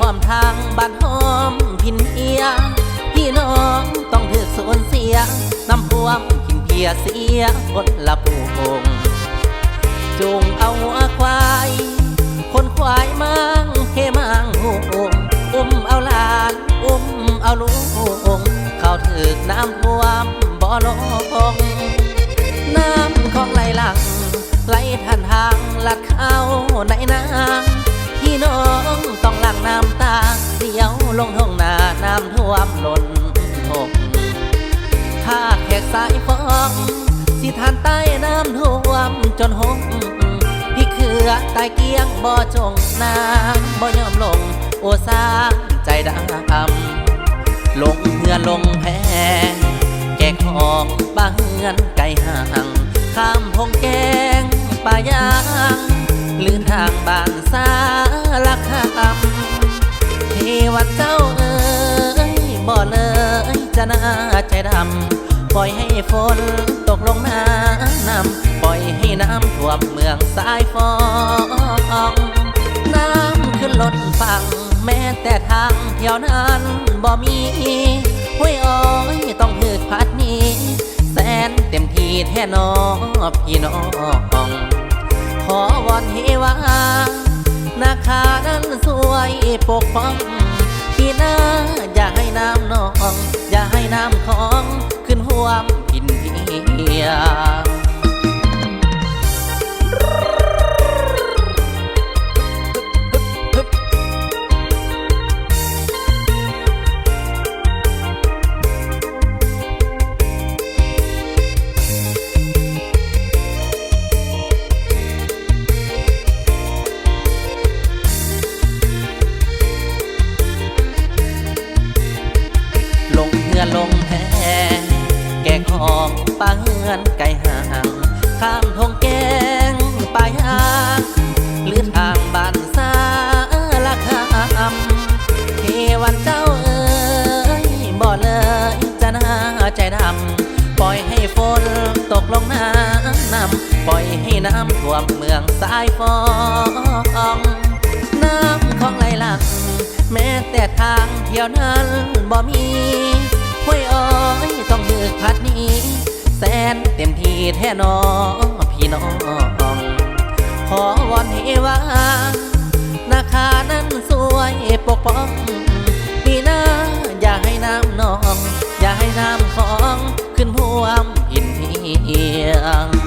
หลความทางบ้านหอมพินเอีย พี่น้องต้องถือสูญเสีย น้ำท่วมกินเพียเสียคนละผู้คงจูงเอาควาย คนควายมังเฮมังหูอุ้มเอาลานอุ้มเอาลูกเขาถึกน้ำท่วมบ่อลงน้ำของไหลหลังไหลผ่านทางลัดเข้าในน้ำพี่น้องต้อง น้ำตาเดียวลงท้องนาน้ำท่วมล้นอกถ้าแขกสายฟองสิทานใต้น้ำท่วมจนหงพี่เขือตายเกียงบ่อจงน้ำบ่ยอมลง โอสร้าใจดำลงเหือลงแพแกกของบ้านเฮือนไกลห่างข้ามพงแกงป่ายางลื่นทางบ้านสาลักคำ วันเจ้าเอ๋ยบ่เลยจะน่าใจดำปล่อยให้ฝนตกลงน้านำปล่อยให้น้ำท่วมเมืองสายฟองน้ำขึ้นล้นฝั่งแม้แต่ทางเที่ยวนั้นบ่มีห้วยอ้อยต้องถึกพัดนี้แสนเต็มที่แท่นอพี่น้องขอวอนเฮวา นาคานั้นสวยปกป้องพี่นาอย่าให้น้ำนอง อย่าให้น้ำของ ขึ้นห่วมกินเพีย องปลาเฮือนไก่ห่างข้ามทงแกงปลายางหรือทางบ้านสาละคำเทวันเจ้าเอ๋ยบ่เลยจะน่าใจดำปล่อยให้ฝนตกลงน้ำนำปล่อยให้น้ำท่วมเมืองสายฟองน้ำของไหลหลังแม้แต่ทางเที่ยวนั้นบ่มี ห้วยอ้อยต้องดึกพัดนี้ แสนเต็มที่แท่นอพี่น้อง ขอวอนเฮวานาคานั้นสวยปกป้องปีหน้าอย่าให้น้ำนอง อย่าให้น้ำของขึ้นห่วมอินเทียง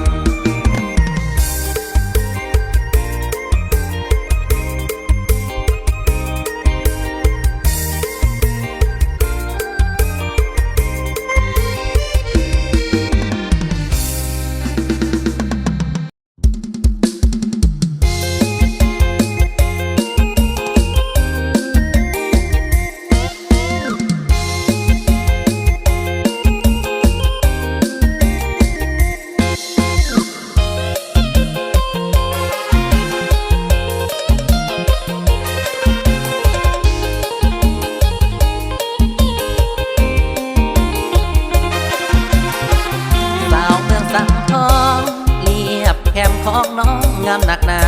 หนา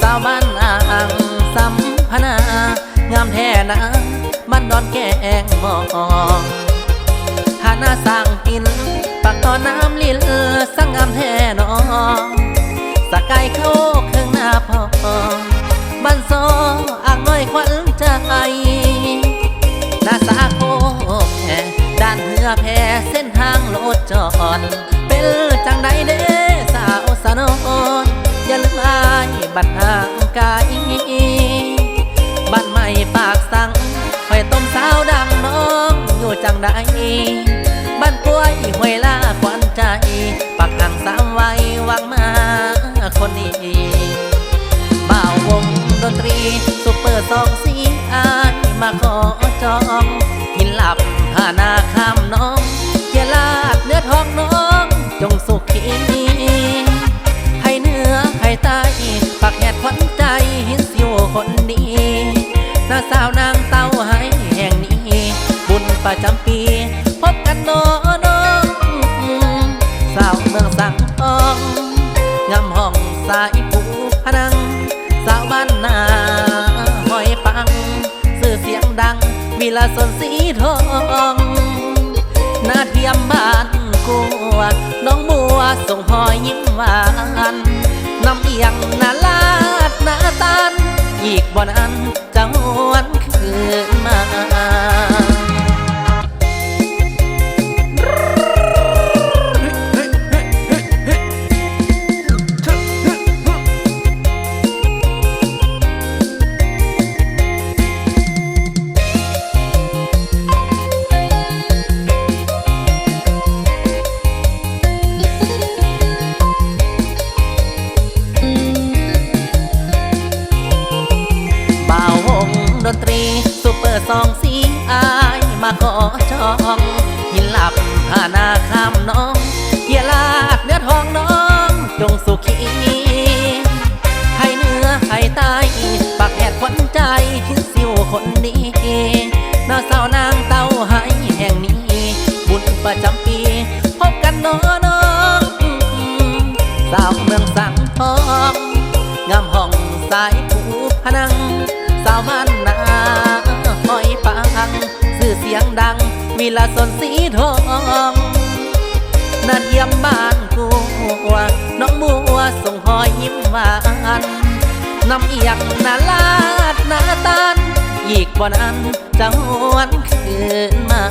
สาวบ้านอ่างสัมพนางามแท้นะบ้านดอนแกงมองฐานาสร้างกินปักต่อน้ำลิลสังงามแท้น้องสกายเข้าเครื่องหน้าพอบ้านซอ่างน้อยขวัญใจนาสาโคแพด้านเรือแพเส้นทางโลดจอนายบัดห่างกายบ้านใหม่ปากสังไฟต้มสาวดังน้องอยู่จังใดบ้านกล้วยหวยลาควันใจปักห่างสามไว้วังมาคนนี้บ่าววงดนตรีซุปเปอร์สองสีอายมาขอจองหินหลับผ่านาข้า ประจำปี พบกันน้อน้องสาวเมืองสังทองงามห้องสายผูพนัง สาวบ้านนาหอยปัง สื่อเสียงดังวิลาสนสีทองนาเทียมบ้านกัวน้องบัวส่งหอยยิ้มหวานน้ำเอียงนาลาดนาตัน อีกบ่นั้นจะหวนคื ดนตรีซุปเปอร์สองสีอายมาขอจองหินหลับหาหนาข้ามน้องเยียลาดเนื้อทองน้องจงสุขีให้เนื้อให้ตายปากแหดขวัญใจสิวคนนี้น้าสาวนางเต้าให้แห่งนี้ บุญประจำปีพบกันน้อน้องสาวเมืองสังทองงามห้องสายผูพนังสาวมัน ยงดังวิลาสนสีทองนาเยี่ยมบ้านกูน้องบัวส่งหอยยิ้มหวานน้ำเอียงนาลาดนาตานอีกบ่นั้นจะหวนคืนมา